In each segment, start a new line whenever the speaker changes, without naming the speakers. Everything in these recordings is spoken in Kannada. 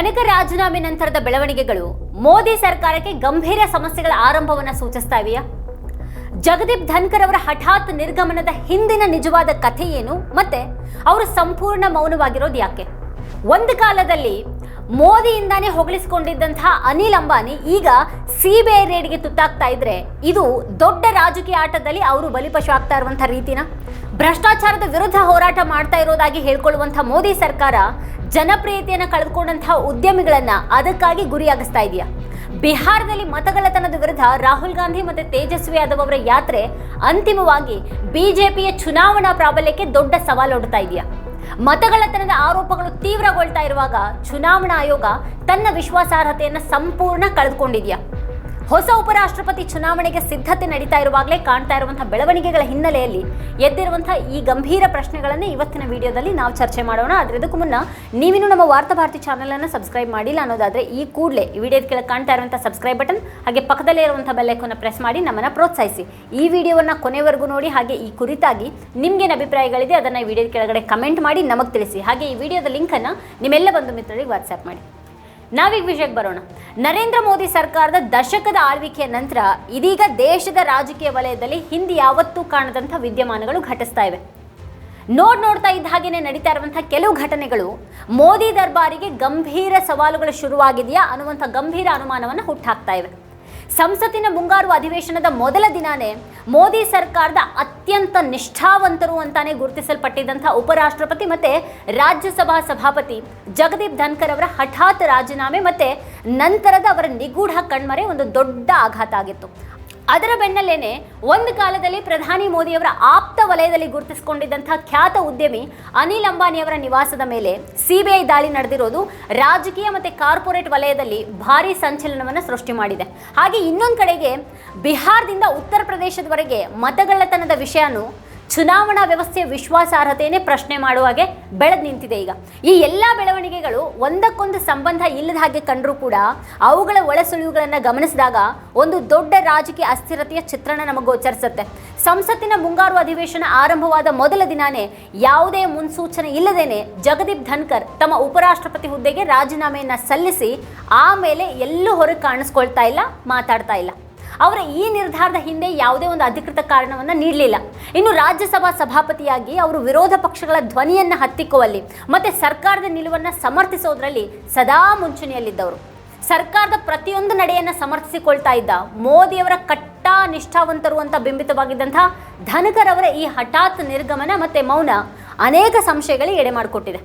ಧನಿಕ ರಾಜೀನಾಮೆ ನಂತರದ ಬೆಳವಣಿಗೆಗಳು ಮೋದಿ ಸರ್ಕಾರಕ್ಕೆ ಗಂಭೀರ ಸಮಸ್ಯೆಗಳ ಆರಂಭವನ್ನ ಸೂಚಿಸ್ತಾ ಇವೆಯಾ ಜಗದೀಪ್ ಧನ್ಕರ್ ಅವರ ಹಠಾತ್ ನಿರ್ಗಮನದ ಹಿಂದಿನ ನಿಜವಾದ ಕಥೆ ಏನು? ಮತ್ತೆ ಅವರು ಸಂಪೂರ್ಣ ಮೌನವಾಗಿರೋದು ಯಾಕೆ? ಒಂದು ಕಾಲದಲ್ಲಿ ಮೋದಿಯಿಂದಾನೇ ಹೊಗಳಿಸಿಕೊಂಡಿದ್ದಂತಹ ಅನಿಲ್ ಅಂಬಾನಿ ಈಗ ಸಿಬಿಐ ರೇಡ್ಗೆ ತುತ್ತಾಗ್ತಾ ಇದ್ರೆ ಇದು ದೊಡ್ಡ ರಾಜಕೀಯ ಆಟದಲ್ಲಿ ಅವರು ಬಲಿಪಶು ಆಗ್ತಾ ಇರುವಂತಹ ರೀತಿನ? ಭ್ರಷ್ಟಾಚಾರದ ವಿರುದ್ಧ ಹೋರಾಟ ಮಾಡ್ತಾ ಇರೋದಾಗಿ ಹೇಳ್ಕೊಳ್ಳುವಂಥ ಮೋದಿ ಸರ್ಕಾರ ಜನಪ್ರಿಯತೆಯನ್ನು ಕಳೆದುಕೊಂಡಂತಹ ಉದ್ಯಮಿಗಳನ್ನ ಅದಕ್ಕಾಗಿ ಗುರಿಯಾಗಿಸ್ತಾ ಇದೆಯಾ? ಬಿಹಾರದಲ್ಲಿ ಮತಗಳ್ಳತನದ ವಿರುದ್ಧ ರಾಹುಲ್ ಗಾಂಧಿ ಮತ್ತು ತೇಜಸ್ವಿ ಯಾದವ್ ಅವರ ಯಾತ್ರೆ ಅಂತಿಮವಾಗಿ ಬಿಜೆಪಿಯ ಚುನಾವಣಾ ಪ್ರಾಬಲ್ಯಕ್ಕೆ ದೊಡ್ಡ ಸವಾಲೊಡ್ತಾ ಇದೆಯಾ? ಮತಗಳ್ಳತನದ ಆರೋಪಗಳು ತೀವ್ರಗೊಳ್ತಾ ಇರುವಾಗ ಚುನಾವಣಾ ಆಯೋಗ ತನ್ನ ವಿಶ್ವಾಸಾರ್ಹತೆಯನ್ನು ಸಂಪೂರ್ಣ ಕಳೆದುಕೊಂಡಿದೆಯಾ? ಹೊಸ ಉಪರಾಷ್ಟ್ರಪತಿ ಚುನಾವಣೆಗೆ ಸಿದ್ಧತೆ ನಡೀತಾ ಇರುವಾಗಲೇ ಕಾಣ್ತಾ ಇರುವಂತಹ ಬೆಳವಣಿಗೆಗಳ ಹಿನ್ನೆಲೆಯಲ್ಲಿ ಎದ್ದಿರುವಂತಹ ಈ ಗಂಭೀರ ಪ್ರಶ್ನೆಗಳನ್ನೇ ಇವತ್ತಿನ ವಿಡಿಯೋದಲ್ಲಿ ನಾವು ಚರ್ಚೆ ಮಾಡೋಣ. ಆದರೆ ಇದಕ್ಕೂ ಮುನ್ನ ನೀವಿನ್ನೂ ನಮ್ಮ ವಾರ್ತಾ ಭಾರತಿ ಅನ್ನು ಸಬ್ಸ್ಕ್ರೈಬ್ ಮಾಡಿಲ್ಲ ಅನ್ನೋದಾದ್ರೆ ಈ ಕೂಡಲೇ ಈ ವಿಡಿಯೋದ ಕೆಳಗೆ ಕಾಣ್ತಾ ಇರುವಂತಹ ಸಬ್ಸ್ಕ್ರೈಬ್ ಬಟನ್ ಹಾಗೆ ಪಕ್ಕದಲ್ಲೇ ಇರುವಂತಹ ಬೆಲ್ಲೈಕನ್ನು ಪ್ರೆಸ್ ಮಾಡಿ ನಮ್ಮನ್ನ ಪ್ರೋತ್ಸಾಹಿಸಿ. ಈ ವಿಡಿಯೋವನ್ನು ಕೊನೆವರೆಗೂ ನೋಡಿ ಹಾಗೆ ಈ ಕುರಿತಾಗಿ ನಿಮ್ಗೇನು ಅಭಿಪ್ರಾಯಗಳಿದೆ ಅದನ್ನು ಈ ವಿಡಿಯೋದ ಕೆಳಗಡೆ ಕಮೆಂಟ್ ಮಾಡಿ ನಮಗೆ ತಿಳಿಸಿ. ಹಾಗೆ ಈ ವಿಡಿಯೋದ ಲಿಂಕನ್ನು ನಿಮ್ಮೆಲ್ಲ ಬಂಧು ಮಿತ್ರರಿಗೆ ವಾಟ್ಸ್ಆ್ಯಪ್ ಮಾಡಿ. ನಾವೀಗ ವಿಷಯಕ್ಕೆ ಬರೋಣ. ನರೇಂದ್ರ ಮೋದಿ ಸರ್ಕಾರದ ದಶಕದ ಆಳ್ವಿಕೆಯ ನಂತರ ಇದೀಗ ದೇಶದ ರಾಜಕೀಯ ವಲಯದಲ್ಲಿ ಹಿಂದೆ ಯಾವತ್ತೂ ಕಾಣದಂಥ ವಿದ್ಯಮಾನಗಳು ಘಟಿಸ್ತಾ ಇವೆ. ನೋಡ್ ನೋಡ್ತಾ ಇದ್ದ ಹಾಗೇನೆ ನಡೀತಾ ಇರುವಂತಹ ಕೆಲವು ಘಟನೆಗಳು ಮೋದಿ ದರ್ಬಾರಿಗೆ ಗಂಭೀರ ಸವಾಲುಗಳು ಶುರುವಾಗಿದೆಯಾ ಅನ್ನುವಂಥ ಗಂಭೀರ ಅನುಮಾನವನ್ನು ಹುಟ್ಟಾಕ್ತಾ ಇವೆ. ಸಂಸತ್ತಿನ ಮುಂಗಾರು ಅಧಿವೇಶನದ ಮೊದಲ ದಿನಾನೇ ಮೋದಿ ಸರ್ಕಾರದ ಅತ್ಯಂತ ನಿಷ್ಠಾವಂತರು ಅಂತಾನೆ ಗುರುತಿಸಲ್ಪಟ್ಟಿದ್ದಂಥ ಉಪರಾಷ್ಟ್ರಪತಿ ಮತ್ತೆ ರಾಜ್ಯಸಭಾ ಸಭಾಪತಿ ಜಗದೀಪ್ ಧನ್ಕರ್ ಅವರ ಹಠಾತ್ ರಾಜೀನಾಮೆ ಮತ್ತೆ ನಂತರದ ಅವರ ನಿಗೂಢ ಕಣ್ಮರೆ ಒಂದು ದೊಡ್ಡ ಆಘಾತ ಆಗಿತ್ತು. ಅದರ ಬೆನ್ನಲ್ಲೇನೆ ಒಂದು ಕಾಲದಲ್ಲಿ ಪ್ರಧಾನಿ ಮೋದಿಯವರ ಆಪ್ತ ವಲಯದಲ್ಲಿ ಗುರುತಿಸಿಕೊಂಡಿದ್ದಂತಹ ಖ್ಯಾತ ಉದ್ಯಮಿ ಅನಿಲ್ ಅಂಬಾನಿಯವರ ನಿವಾಸದ ಮೇಲೆ ಸಿಬಿಐ ದಾಳಿ ನಡೆದಿರೋದು ರಾಜಕೀಯ ಮತ್ತು ಕಾರ್ಪೊರೇಟ್ ವಲಯದಲ್ಲಿ ಭಾರಿ ಸಂಚಲನವನ್ನು ಸೃಷ್ಟಿ ಮಾಡಿದೆ. ಹಾಗೆ ಇನ್ನೊಂದು ಕಡೆಗೆ ಬಿಹಾರದಿಂದ ಉತ್ತರ ಪ್ರದೇಶದವರೆಗೆ ಮತಗಳ್ಳತನದ ವಿಷಯನೂ ಚುನಾವಣಾ ವ್ಯವಸ್ಥೆಯ ವಿಶ್ವಾಸಾರ್ಹತೆಯೇ ಪ್ರಶ್ನೆ ಮಾಡುವ ಹಾಗೆ ಬೆಳೆದು ನಿಂತಿದೆ ಈಗ. ಈ ಎಲ್ಲ ಬೆಳವಣಿಗೆಗಳು ಒಂದಕ್ಕೊಂದು ಸಂಬಂಧ ಇಲ್ಲದ ಹಾಗೆ ಕಂಡರೂ ಕೂಡ ಅವುಗಳ ಒಳಸುಳಿವುಗಳನ್ನು ಗಮನಿಸಿದಾಗ ಒಂದು ದೊಡ್ಡ ರಾಜಕೀಯ ಅಸ್ಥಿರತೆಯ ಚಿತ್ರಣ ನಮಗೆ ಗೋಚರಿಸುತ್ತೆ. ಸಂಸತ್ತಿನ ಮುಂಗಾರು ಅಧಿವೇಶನ ಆರಂಭವಾದ ಮೊದಲ ದಿನಾನೇ ಯಾವುದೇ ಮುನ್ಸೂಚನೆ ಇಲ್ಲದೇನೆ ಜಗದೀಪ್ ಧನ್ಕರ್ ತಮ್ಮ ಉಪರಾಷ್ಟ್ರಪತಿ ಹುದ್ದೆಗೆ ರಾಜೀನಾಮೆಯನ್ನು ಸಲ್ಲಿಸಿ ಆಮೇಲೆ ಎಲ್ಲೂ ಹೊರಗೆ ಕಾಣಿಸ್ಕೊಳ್ತಾ ಇಲ್ಲ, ಮಾತಾಡ್ತಾ ಇಲ್ಲ. ಅವರ ಈ ನಿರ್ಧಾರದ ಹಿಂದೆ ಯಾವುದೇ ಒಂದು ಅಧಿಕೃತ ಕಾರಣವನ್ನು ನೀಡಲಿಲ್ಲ. ಇನ್ನು ರಾಜ್ಯಸಭಾ ಸಭಾಪತಿಯಾಗಿ ಅವರು ವಿರೋಧ ಪಕ್ಷಗಳ ಧ್ವನಿಯನ್ನು ಹತ್ತಿಕ್ಕುವಲ್ಲಿ ಮತ್ತು ಸರ್ಕಾರದ ನಿಲುವನ್ನು ಸಮರ್ಥಿಸೋದ್ರಲ್ಲಿ ಸದಾ ಮುಂಚೂಣಿಯಲ್ಲಿದ್ದವರು. ಸರ್ಕಾರದ ಪ್ರತಿಯೊಂದು ನಡೆಯನ್ನು ಸಮರ್ಥಿಸಿಕೊಳ್ತಾ ಇದ್ದ ಮೋದಿಯವರ ಕಟ್ಟ ನಿಷ್ಠಾವಂತರು ಅಂತ ಬಿಂಬಿತವಾಗಿದ್ದಂಥ ಧನಕರ್ ಅವರ ಈ ಹಠಾತ್ ನಿರ್ಗಮನ ಮತ್ತು ಮೌನ ಅನೇಕ ಸಂಶಯಗಳಿಗೆ ಎಡೆ ಮಾಡಿಕೊಟ್ಟಿದೆ.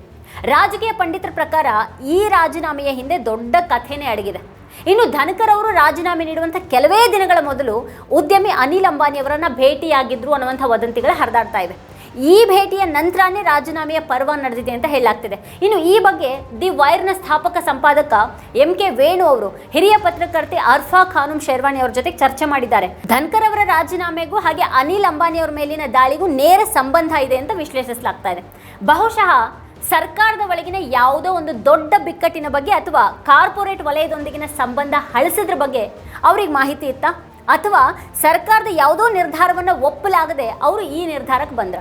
ರಾಜಕೀಯ ಪಂಡಿತರ ಪ್ರಕಾರ ಈ ರಾಜೀನಾಮೆಯ ಹಿಂದೆ ದೊಡ್ಡ ಕಥೆನೇ ಅಡಗಿದೆ. ಇನ್ನು ಧನಕರ್ ಅವರು ರಾಜೀನಾಮೆ ನೀಡುವಂಥ ಕೆಲವೇ ದಿನಗಳ ಮೊದಲು ಉದ್ಯಮಿ ಅನಿಲ್ ಅಂಬಾನಿ ಅವರನ್ನ ಭೇಟಿಯಾಗಿದ್ರು ಅನ್ನುವಂಥ ವದಂತಿಗಳು ಹರಿದಾಡ್ತಾ ಇವೆ. ಈ ಭೇಟಿಯ ನಂತರನೇ ರಾಜೀನಾಮೆಯ ಪರ್ವ ನಡೆದಿದೆ ಅಂತ ಹೇಳಲಾಗ್ತಿದೆ. ಇನ್ನು ಈ ಬಗ್ಗೆ ದಿ ವೈರ್ನ ಸ್ಥಾಪಕ ಸಂಪಾದಕ ಎಂ ಕೆ ವೇಣು ಅವರು, ಹಿರಿಯ ಪತ್ರಕರ್ತೆ ಅರ್ಫಾ ಖಾನುಂ ಶೇರ್ವಾಣಿ ಅವರ ಜೊತೆ ಚರ್ಚೆ ಮಾಡಿದ್ದಾರೆ. ಧನ್ಕರ್ ಅವರ ರಾಜೀನಾಮೆಗೂ ಹಾಗೆ ಅನಿಲ್ ಅಂಬಾನಿ ಅವರ ಮೇಲಿನ ದಾಳಿಗೂ ನೇರ ಸಂಬಂಧ ಇದೆ ಅಂತ ವಿಶ್ಲೇಷಿಸಲಾಗ್ತಾ ಇದೆ. ಬಹುಶಃ ಸರ್ಕಾರದ ಒಳಗಿನ ಯಾವುದೋ ಒಂದು ದೊಡ್ಡ ಬಿಕ್ಕಟ್ಟಿನ ಬಗ್ಗೆ ಅಥವಾ ಕಾರ್ಪೊರೇಟ್ ವಲಯದೊಂದಿಗಿನ ಸಂಬಂಧ ಹಳಿಸಿದ್ರ ಬಗ್ಗೆ ಅವ್ರಿಗೆ ಮಾಹಿತಿ ಇತ್ತಾ? ಅಥವಾ ಸರ್ಕಾರದ ಯಾವುದೋ ನಿರ್ಧಾರವನ್ನು ಒಪ್ಪಲಾಗದೆ ಅವರು ಈ ನಿರ್ಧಾರಕ್ಕೆ ಬಂದ್ರ?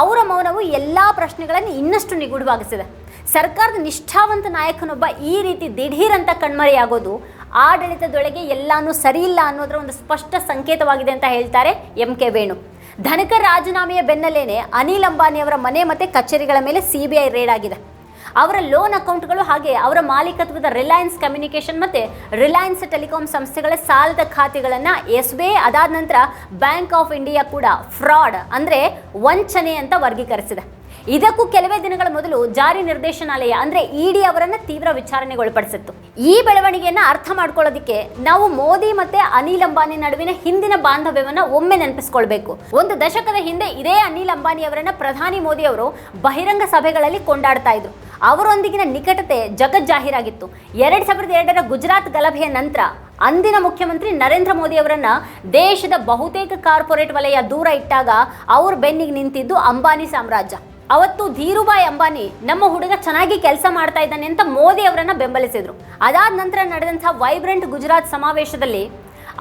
ಅವರ ಮೌನವು ಎಲ್ಲ ಪ್ರಶ್ನೆಗಳನ್ನು ಇನ್ನಷ್ಟು ನಿಗೂಢವಾಗಿಸಿದೆ. ಸರ್ಕಾರದ ನಿಷ್ಠಾವಂತ ನಾಯಕನೊಬ್ಬ ಈ ರೀತಿ ದಿಢೀರ್ ಅಂತ ಕಣ್ಮರೆಯಾಗೋದು ಆಡಳಿತದೊಳಗೆ ಎಲ್ಲಾನು ಸರಿಯಿಲ್ಲ ಅನ್ನೋದರ ಒಂದು ಸ್ಪಷ್ಟ ಸಂಕೇತವಾಗಿದೆ ಅಂತ ಹೇಳ್ತಾರೆ ಎಂ ಕೆ ವೇಣು. ಧನಕರ್ ರಾಜೀನಾಮೆಯ ಬೆನ್ನಲ್ಲೇನೆ ಅನಿಲ್ ಅಂಬಾನಿಯವರ ಮನೆ ಮತ್ತು ಕಚೇರಿಗಳ ಮೇಲೆ ಸಿಬಿಐ ರೇಡ್ ಆಗಿದೆ. ಅವರ ಲೋನ್ ಅಕೌಂಟ್ಗಳು ಹಾಗೆ ಅವರ ಮಾಲೀಕತ್ವದ ರಿಲಯನ್ಸ್ ಕಮ್ಯುನಿಕೇಷನ್ ಮತ್ತು ರಿಲಯನ್ಸ್ ಟೆಲಿಕಾಂ ಸಂಸ್ಥೆಗಳ ಸಾಲದ ಖಾತೆಗಳನ್ನು ಎಸ್ ಬಿ ಐ ಅದಾದ ನಂತರ ಬ್ಯಾಂಕ್ ಆಫ್ ಇಂಡಿಯಾ ಕೂಡ ಫ್ರಾಡ್ ಅಂದರೆ ವಂಚನೆ ಅಂತ ವರ್ಗೀಕರಿಸಿದೆ. ಇದಕ್ಕೂ ಕೆಲವೇ ದಿನಗಳ ಮೊದಲು ಜಾರಿ ನಿರ್ದೇಶನಾಲಯ, ಅಂದ್ರೆ ಇಡಿ ಅವರನ್ನ ತೀವ್ರ ವಿಚಾರಣೆಗೊಳಪಡಿಸಿತ್ತು. ಈ ಬೆಳವಣಿಗೆಯನ್ನ ಅರ್ಥ ಮಾಡ್ಕೊಳ್ಳೋದಕ್ಕೆ ನಾವು ಮೋದಿ ಮತ್ತೆ ಅನಿಲ್ ಅಂಬಾನಿ ನಡುವಿನ ಹಿಂದಿನ ಬಾಂಧವ್ಯವನ್ನ ಒಮ್ಮೆ ನೆನಪಿಸ್ಕೊಳ್ಬೇಕು. ಒಂದು ದಶಕದ ಹಿಂದೆ ಇದೇ ಅನಿಲ್ ಅಂಬಾನಿ ಅವರನ್ನ ಪ್ರಧಾನಿ ಮೋದಿ ಅವರು ಬಹಿರಂಗ ಸಭೆಗಳಲ್ಲಿ ಕೊಂಡಾಡ್ತಾ ಇದ್ರು. ಅವರೊಂದಿಗಿನ ನಿಕಟತೆ ಜಗಜ್ಜಾಹೀರಾಗಿತ್ತು ಎರಡ್ ಸಾವಿರದ ಎರಡರ ಗುಜರಾತ್ ಗಲಭೆಯ ನಂತರ ಅಂದಿನ ಮುಖ್ಯಮಂತ್ರಿ ನರೇಂದ್ರ ಮೋದಿ ಅವರನ್ನ ದೇಶದ ಬಹುತೇಕ ಕಾರ್ಪೊರೇಟ್ ವಲಯ ದೂರ ಇಟ್ಟಾಗ ಅವ್ರ ಬೆನ್ನಿಗೆ ನಿಂತಿದ್ದು ಅಂಬಾನಿ ಸಾಮ್ರಾಜ್ಯ. ಅವತ್ತು ಧೀರುಭಾಯ್ ಅಂಬಾನಿ ನಮ್ಮ ಹುಡುಗ ಚೆನ್ನಾಗಿ ಕೆಲಸ ಮಾಡ್ತಾ ಇದ್ದಾನೆ ಅಂತ ಮೋದಿ ಅವರನ್ನ ಬೆಂಬಲಿಸಿದ್ರು. ಅದಾದ ನಂತರ ನಡೆದಂತಹ ವೈಬ್ರೆಂಟ್ ಗುಜರಾತ್ ಸಮಾವೇಶದಲ್ಲಿ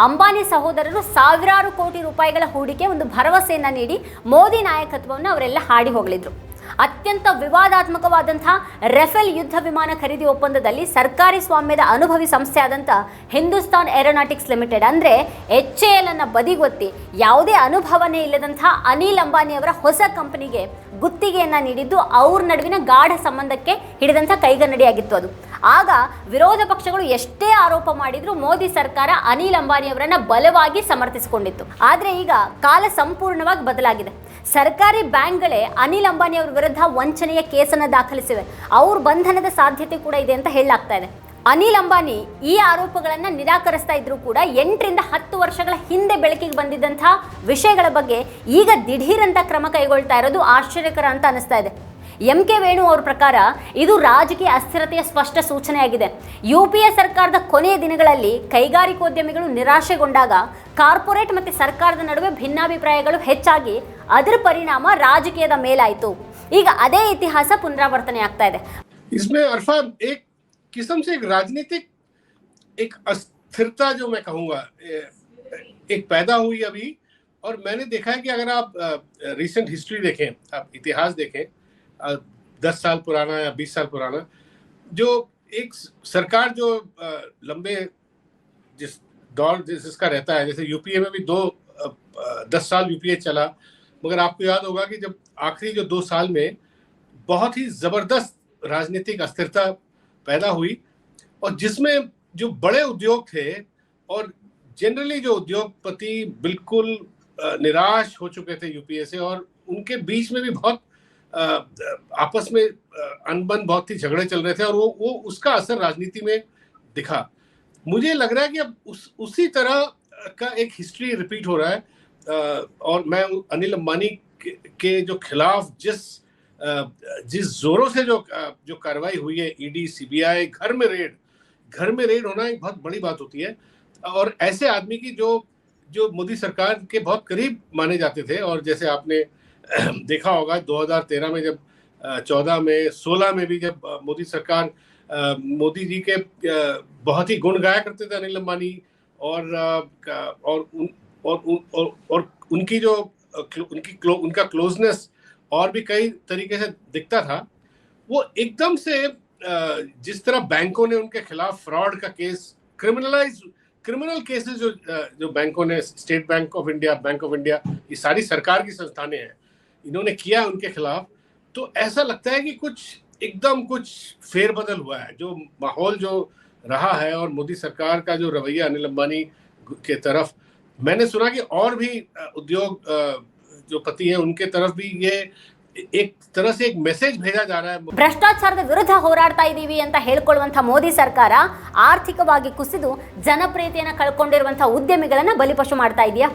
ಅಂಬಾನಿ ಸಹೋದರರು ಸಾವಿರಾರು ಕೋಟಿ ರೂಪಾಯಿಗಳ ಹೂಡಿಕೆ ಒಂದು ಭರವಸೆಯನ್ನ ನೀಡಿ ಮೋದಿ ನಾಯಕತ್ವವನ್ನು ಅವರೆಲ್ಲ ಹಾಡಿ ಹೋಗಲಿದ್ರು. ಅತ್ಯಂತ ವಿವಾದಾತ್ಮಕವಾದಂತಹ ರೆಫೆಲ್ ಯುದ್ಧ ವಿಮಾನ ಖರೀದಿ ಒಪ್ಪಂದದಲ್ಲಿ ಸರ್ಕಾರಿ ಸ್ವಾಮ್ಯದ ಅನುಭವಿ ಸಂಸ್ಥೆ ಆದಂಥ ಹಿಂದೂಸ್ತಾನ್ ಏರೋನಾಟಿಕ್ಸ್ ಲಿಮಿಟೆಡ್, ಅಂದರೆ ಎಚ್ ಎ ಎಲ್ ಅನ್ನು ಬದಿಗೊತ್ತಿ ಯಾವುದೇ ಅನುಭವನೇ ಇಲ್ಲದಂತಹ ಅನಿಲ್ ಅಂಬಾನಿ ಅವರ ಹೊಸ ಕಂಪನಿಗೆ ಗುತ್ತಿಗೆಯನ್ನ ನೀಡಿದ್ದು ಅವ್ರ ನಡುವಿನ ಗಾಢ ಸಂಬಂಧಕ್ಕೆ ಹಿಡಿದಂಥ ಕೈಗನ್ನಡಿಯಾಗಿತ್ತು ಅದು. ಆಗ ವಿರೋಧ ಪಕ್ಷಗಳು ಎಷ್ಟೇ ಆರೋಪ ಮಾಡಿದ್ರು ಮೋದಿ ಸರ್ಕಾರ ಅನಿಲ್ ಅಂಬಾನಿ ಅವರನ್ನ ಬಲವಾಗಿ ಸಮರ್ಥಿಸಿಕೊಂಡಿತ್ತು. ಆದ್ರೆ ಈಗ ಕಾಲ ಸಂಪೂರ್ಣವಾಗಿ ಬದಲಾಗಿದೆ. ಸರ್ಕಾರಿ ಬ್ಯಾಂಕ್ಗಳೇ ಅನಿಲ್ ಅಂಬಾನಿ ಅವರ ವಿರುದ್ಧ ವಂಚನೆಯ ಕೇಸನ್ನು ದಾಖಲಿಸಿವೆ. ಅವ್ರ ಬಂಧನದ ಸಾಧ್ಯತೆ ಕೂಡ ಇದೆ ಅಂತ ಹೇಳಲಾಗ್ತಾ ಇದೆ. ಅನಿಲ್ ಅಂಬಾನಿ ಈ ಆರೋಪಗಳನ್ನ ನಿರಾಕರಿಸ್ತಾ ಇದ್ರೂ ಕೂಡ ಎಂಟರಿಂದ ಹತ್ತು ವರ್ಷಗಳ ಹಿಂದೆ ಬೆಳಕಿಗೆ ಬಂದಿದ್ದಂತಹ ವಿಷಯಗಳ ಬಗ್ಗೆ ಈಗ ದಿಢೀರಂತ ಕ್ರಮ ಕೈಗೊಳ್ತಾ ಇರೋದು ಆಶ್ಚರ್ಯಕರ ಅಂತ ಅನಿಸ್ತಾ ಇದೆ. ಎಂ ಕೆ ವೇಣು ಅವ್ರ ಪ್ರಕಾರ ಇದು ರಾಜಕೀಯ ಅಸ್ಥಿರತೆಯ ಸ್ಪಷ್ಟ ಸೂಚನೆಯಾಗಿದೆ ಯು ಪಿ ಎ ಸರ್ಕಾರದ ಕೊನೆಯ ದಿನಗಳಲ್ಲಿ ಕೈಗಾರಿಕೋದ್ಯಮಿಗಳು ನಿರಾಶೆಗೊಂಡಾಗ ಕಾರ್ಪೊರೇಟ್ ಮತ್ತು ಸರ್ಕಾರದ ನಡುವೆ ಭಿನ್ನಾಭಿಪ್ರಾಯಗಳು ಹೆಚ್ಚಾಗಿ ಅದರ ಪರಿಣಾಮ ರಾಜಕೀಯದ ಮೇಲಾಯಿತು ಈಗ ಅದೇ ಇತಿಹಾಸ ಪುನರಾವರ್ತನೆ ಆಗ್ತಾ ಇದೆ
इसमें अरफा एक किस्म से एक राजनीतिक एक अस्थिरता जो मैं कहूंगा ए- एक पैदा हुई अभी और मैंने देखा है कि अगर आप रिसेंट हिस्ट्री देखें आप इतिहास देखें दस साल पुराना या बीस साल पुराना, जो एक सरकार जो लंबे जिस दौर जिस- जिसका रहता है, जैसे यूपीए में भी दो दस साल यूपीए चला, मगर आपको याद होगा कि जब आखिरी जो दो साल में बहुत ही ज़बरदस्त राजनीतिक अस्थिरता पैदा हुई और जिसमें जो बड़े उद्योग थे और जनरली जो उद्योगपति बिल्कुल निराश हो चुके थे यूपीए से और उनके बीच में भी बहुत आपस में अनबन बहुत ही झगड़े चल रहे थे और वो वो उसका असर राजनीति में दिखा। मुझे लग रहा है कि अब उस उसी तरह का एक हिस्ट्री रिपीट हो रहा है। और मैं अनिल अंबानी के, जो खिलाफ जिस जिस जोरों से जो जो कार्रवाई हुई है E ईडी सीबीआई घर में रेड घर में रेड होना एक बहुत बड़ी बात होती है। और ऐसे आदमी की जो जो मोदी सरकार के बहुत करीब माने जाते थे और जैसे आपने देखा होगा 2013 में जब चौदह में 16 में भी जब मोदी सरकार मोदी जी के बहुत ही गुण गाया करते थे अनिल अंबानी और और उन और उन- और, और उनकी जो उनकी क्लो, उनका क्लोजनेस और भी कई तरीके से दिखता था वो एकदम से जिस तरह बैंकों ने उनके खिलाफ फ्रॉड का केस क्रिमिनलाइज क्रिमिनल केसेस जो जो बैंकों ने state bank of India bank of India ये सारी सरकार की संस्थानें हैं इन्होंने किया उनके खिलाफ तो ऐसा लगता है कि कुछ एकदम कुछ फेरबदल हुआ है जो माहौल जो रहा है और मोदी सरकार का जो रवैया अनिल अंबानी के तरफ मैंने सुना कि और भी अ, उद्योग अ, जो पति हैं उनके तरफ भी ये एक तरह से एक मैसेज भेजा जा रहा है
ಭ್ರಷ್ಟಾಚಾರದ ವಿರುದ್ಧ ಹೋರಾಡ್ತಾ ಇದ್ದೀವಿ ಅಂತ ಹೇಳ್ಕೊಳ್ಳುವಂಥ ಮೋದಿ ಸರ್ಕಾರ ಆರ್ಥಿಕವಾಗಿ ಕುಸಿದು ಜನಪ್ರಿಯತೆಯನ್ನು ಕಳ್ಕೊಂಡಿರುವಂಥ ಉದ್ಯಮಿಗಳನ್ನ ಬಲಿಪಶು ಮಾಡ್ತಾ ಇದೆಯಾ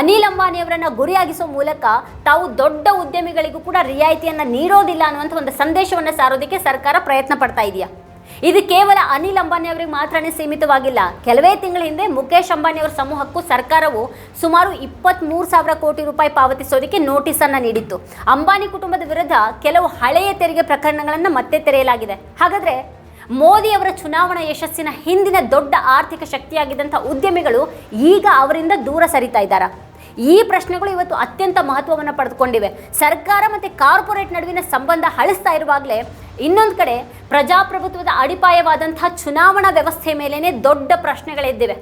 ಅನಿಲ್ ಅಂಬಾನಿಯವರನ್ನ ಗುರಿಯಾಗಿಸೋ ಮೂಲಕ ತಾವು ದೊಡ್ಡ ಉದ್ಯಮಿಗಳಿಗೂ ಕೂಡ ರಿಯಾಯಿತಿಯನ್ನು ನೀಡೋದಿಲ್ಲ ಅನ್ನುವಂಥ ಒಂದು ಸಂದೇಶವನ್ನು ಸಾರೋದಕ್ಕೆ ಸರ್ಕಾರ ಪ್ರಯತ್ನ ಪಡ್ತಾ ಇದೆಯಾ? ಇದು ಕೇವಲ ಅನಿಲ್ ಅಂಬಾನಿ ಅವರಿಗೆ ಮಾತ್ರನೇ ಸೀಮಿತವಾಗಿಲ್ಲ. ಕೆಲವೇ ತಿಂಗಳ ಹಿಂದೆ ಮುಖೇಶ್ ಅಂಬಾನಿ ಅವರ ಸಮೂಹಕ್ಕೂ ಸರ್ಕಾರವು ಸುಮಾರು ಇಪ್ಪತ್ತ್ಮೂರು ಸಾವಿರ ಕೋಟಿ ರೂಪಾಯಿ ಪಾವತಿಸೋದಕ್ಕೆ ನೋಟಿಸನ್ನು ನೀಡಿತ್ತು. ಅಂಬಾನಿ ಕುಟುಂಬದ ವಿರುದ್ಧ ಕೆಲವು ಹಳೆಯ ತೆರಿಗೆ ಪ್ರಕರಣಗಳನ್ನು ಮತ್ತೆ ತೆರೆಯಲಾಗಿದೆ. ಹಾಗಾದ್ರೆ ಮೋದಿ ಅವರ ಚುನಾವಣಾ ಯಶಸ್ಸಿನ ಹಿಂದಿನ ದೊಡ್ಡ ಆರ್ಥಿಕ ಶಕ್ತಿಯಾಗಿದ್ದಂಥ ಉದ್ಯಮಿಗಳು ಈಗ ಅವರಿಂದ ದೂರ ಸರಿತಾ ಇದ್ದಾರೆ? ಈ ಪ್ರಶ್ನೆಗಳು ಇವತ್ತು ಅತ್ಯಂತ ಮಹತ್ವವನ್ನು ಪಡೆದುಕೊಂಡಿವೆ. ಸರ್ಕಾರ ಮತ್ತು ಕಾರ್ಪೊರೇಟ್ ನಡುವಿನ ಸಂಬಂಧ ಹಳಿಸ್ತಾ ಇರುವಾಗಲೇ ಇನ್ನೊಂದು ಕಡೆ ಪ್ರಜಾಪ್ರಭುತ್ವದ ಅಡಿಪಾಯವಾದಂಥ ಚುನಾವಣಾ ವ್ಯವಸ್ಥೆ ಮೇಲೇ ದೊಡ್ಡ ಪ್ರಶ್ನೆಗಳಿದ್ದಿವೆ.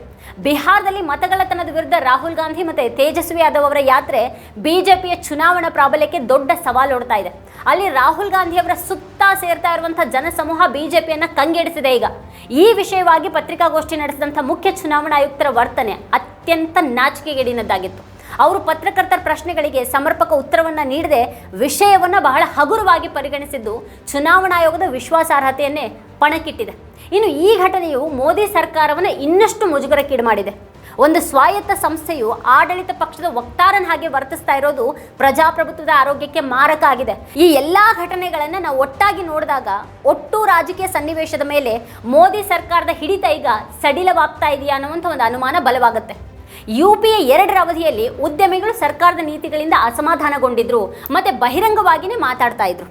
ಬಿಹಾರದಲ್ಲಿ ಮತಗಳತನದ ವಿರುದ್ಧ ರಾಹುಲ್ ಗಾಂಧಿ ಮತ್ತು ತೇಜಸ್ವಿ ಯಾದವ್ ಅವರ ಯಾತ್ರೆ ಬಿಜೆಪಿಯ ಚುನಾವಣಾ ಪ್ರಾಬಲ್ಯಕ್ಕೆ ದೊಡ್ಡ ಸವಾಲು ಒಡ್ತಾ ಇದೆ. ಅಲ್ಲಿ ರಾಹುಲ್ ಗಾಂಧಿ ಅವರ ಸುತ್ತ ಸೇರ್ತಾ ಇರುವಂತಹ ಜನಸಮೂಹ ಬಿಜೆಪಿಯನ್ನು ಕಂಗೆಡಿಸಿದೆ ಈಗ. ಈ ವಿಷಯವಾಗಿ ಪತ್ರಿಕಾಗೋಷ್ಠಿ ನಡೆಸಿದಂಥ ಮುಖ್ಯ ಚುನಾವಣಾ ಆಯುಕ್ತರ ವರ್ತನೆ ಅತ್ಯಂತ ನಾಚಿಕೆಗೇಡಿನದ್ದಾಗಿತ್ತು. ಅವರು ಪತ್ರಕರ್ತರ ಪ್ರಶ್ನೆಗಳಿಗೆ ಸಮರ್ಪಕ ಉತ್ತರವನ್ನು ನೀಡದೆ ವಿಷಯವನ್ನು ಬಹಳ ಹಗುರವಾಗಿ ಪರಿಗಣಿಸಿದ್ದು ಚುನಾವಣಾ ಆಯೋಗದ ವಿಶ್ವಾಸಾರ್ಹತೆಯನ್ನೇ ಪಣಕ್ಕಿಟ್ಟಿದೆ. ಇನ್ನು ಈ ಘಟನೆಯು ಮೋದಿ ಸರ್ಕಾರವನ್ನು ಇನ್ನಷ್ಟು ಮುಜುಗರಕ್ಕೀಡು ಮಾಡಿದೆ. ಒಂದು ಸ್ವಾಯತ್ತ ಸಂಸ್ಥೆಯು ಆಡಳಿತ ಪಕ್ಷದ ವಕ್ತಾರನ ಹಾಗೆ ವರ್ತಿಸ್ತಾ ಇರೋದು ಪ್ರಜಾಪ್ರಭುತ್ವದ ಆರೋಗ್ಯಕ್ಕೆ ಮಾರಕ ಆಗಿದೆ. ಈ ಎಲ್ಲ ಘಟನೆಗಳನ್ನು ನಾವು ಒಟ್ಟಾಗಿ ನೋಡಿದಾಗ ಒಟ್ಟು ರಾಜಕೀಯ ಸನ್ನಿವೇಶದ ಮೇಲೆ ಮೋದಿ ಸರ್ಕಾರದ ಹಿಡಿತ ಈಗ ಸಡಿಲವಾಗ್ತಾ ಇದೆಯಾ ಅನ್ನುವಂಥ ಒಂದು ಅನುಮಾನ ಬಲವಾಗುತ್ತೆ. ಯು ಪಿ ಎ ಎರಡರ ಅವಧಿಯಲ್ಲಿ ಉದ್ಯಮಿಗಳು ಸರ್ಕಾರದ ನೀತಿಗಳಿಂದ ಅಸಮಾಧಾನಗೊಂಡಿದ್ರು, ಮತ್ತೆ ಬಹಿರಂಗವಾಗಿಯೇ ಮಾತಾಡ್ತಾ ಇದ್ರು.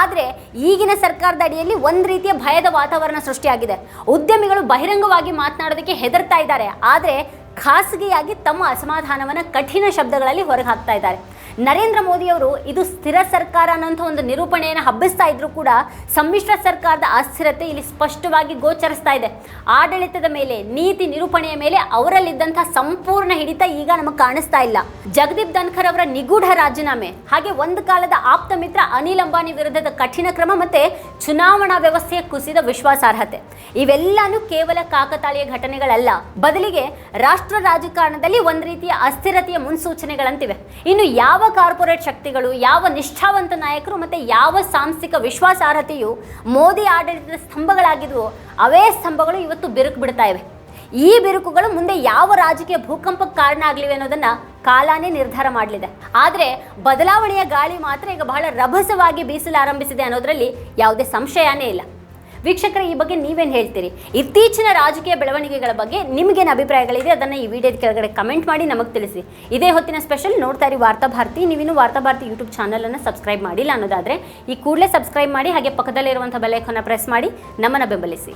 ಆದರೆ ಈಗಿನ ಸರ್ಕಾರದ ಅಡಿಯಲ್ಲಿ ಒಂದು ರೀತಿಯ ಭಯದ ವಾತಾವರಣ ಸೃಷ್ಟಿಯಾಗಿದೆ. ಉದ್ಯಮಿಗಳು ಬಹಿರಂಗವಾಗಿ ಮಾತನಾಡೋದಕ್ಕೆ ಹೆದರ್ತಾ ಇದ್ದಾರೆ, ಆದರೆ ಖಾಸಗಿಯಾಗಿ ತಮ್ಮ ಅಸಮಾಧಾನವನ್ನು ಕಠಿಣ ಶಬ್ದಗಳಲ್ಲಿ ಹೊರಗೆ ಹಾಕ್ತಾ ಇದ್ದಾರೆ. ನರೇಂದ್ರ ಮೋದಿ ಅವರು ಇದು ಸ್ಥಿರ ಸರ್ಕಾರ ಅನ್ನೋಂಥ ಒಂದು ನಿರೂಪಣೆಯನ್ನು ಹಬ್ಬಿಸ್ತಾ ಇದ್ರು ಕೂಡ ಸಮ್ಮಿಶ್ರ ಸರ್ಕಾರದ ಅಸ್ಥಿರತೆ ಇಲ್ಲಿ ಸ್ಪಷ್ಟವಾಗಿ ಗೋಚರಿಸ್ತಾ ಇದೆ. ಆಡಳಿತದ ಮೇಲೆ, ನೀತಿ ನಿರೂಪಣೆಯ ಮೇಲೆ ಅವರಲ್ಲಿದ್ದಂಥ ಸಂಪೂರ್ಣ ಹಿಡಿತ ಈಗ ನಮಗೆ ಕಾಣಿಸ್ತಾ ಇಲ್ಲ. ಜಗದೀಪ್ ಧನ್ಖರ್ ಅವರ ನಿಗೂಢ ರಾಜೀನಾಮೆ, ಹಾಗೆ ಒಂದು ಕಾಲದ ಆಪ್ತ ಮಿತ್ರ ಅನಿಲ್ ಅಂಬಾನಿ ವಿರುದ್ಧದ ಕಠಿಣ ಕ್ರಮ ಮತ್ತೆ ಚುನಾವಣಾ ವ್ಯವಸ್ಥೆಯ ಕುಸಿದ ವಿಶ್ವಾಸಾರ್ಹತೆ. ಇವೆಲ್ಲಾನು ಕೇವಲ ಕಾಕತಾಳೀಯ ಘಟನೆಗಳಲ್ಲ, ಬದಲಿಗೆ ರಾಷ್ಟ್ರ ರಾಜಕಾರಣದಲ್ಲಿ ಒಂದು ರೀತಿಯ ಅಸ್ಥಿರತೆಯ ಮುನ್ಸೂಚನೆಗಳಂತಿವೆ. ಇನ್ನು ಯಾವ ಕಾರ್ಪೊರೇಟ್ ಶಕ್ತಿಗಳು, ಯಾವ ನಿಷ್ಠಾವಂತ ನಾಯಕರು ಮತ್ತು ಯಾವ ಸಾಂಸ್ಥಿಕ ವಿಶ್ವಾಸಾರ್ಹತೆಯು ಮೋದಿ ಆಡಳಿತದ ಸ್ತಂಭಗಳಾಗಿದ್ವು, ಅವೇ ಸ್ತಂಭಗಳು ಇವತ್ತು ಬಿರುಕು ಬಿಡ್ತಾ ಇವೆ ಈ ಬಿರುಕುಗಳು ಮುಂದೆ ಯಾವ ರಾಜಕೀಯ ಭೂಕಂಪಕ್ಕೆ ಕಾರಣ ಆಗಲಿವೆ ಅನ್ನೋದನ್ನ ಕಾಲಾನೇ ನಿರ್ಧಾರ ಮಾಡಲಿದೆ. ಆದರೆ ಬದಲಾವಣೆಯ ಗಾಳಿ ಮಾತ್ರ ಈಗ ಬಹಳ ರಭಸವಾಗಿ ಬೀಸಲಾರಂಭಿಸಿದೆ ಅನ್ನೋದರಲ್ಲಿ ಯಾವುದೇ ಸಂಶಯನೇ ಇಲ್ಲ. ವೀಕ್ಷಕರ, ಈ ಬಗ್ಗೆ ನೀವೇನು ಹೇಳ್ತೀರಿ? ಇತ್ತೀಚಿನ ರಾಜಕೀಯ ಬೆಳವಣಿಗೆಗಳ ಬಗ್ಗೆ ನಿಮಗೇನು ಅಭಿಪ್ರಾಯಗಳಿದೆ? ಅದನ್ನು ಈ ವಿಡಿಯೋದ ಕೆಳಗಡೆ ಕಮೆಂಟ್ ಮಾಡಿ ನಮಗೆ ತಿಳಿಸಿ ಇದೇ ಹೊತ್ತಿನ ಸ್ಪೆಷಲ್ ನೋಡ್ತಾ ಇರಿ ವಾರ್ತಾ ಭಾರತಿ. ನೀವಿನ್ನು ವಾರ್ತಾ ಭಾರತಿ ಯೂಟ್ಯೂಬ್ ಚಾನಲನ್ನು ಸಬ್ಸ್ಕ್ರೈಬ್ ಮಾಡಿಲ್ಲ ಅನ್ನೋದಾದರೆ, ಈ ಕೂಡಲೇ ಸಬ್ಸ್ಕ್ರೈಬ್ ಮಾಡಿ, ಹಾಗೆ ಪಕ್ಕದಲ್ಲಿರುವಂಥ ಬೆಲೆಕನ್ನು ಪ್ರೆಸ್ ಮಾಡಿ, ನಮ್ಮನ್ನು ಬೆಂಬಲಿಸಿ.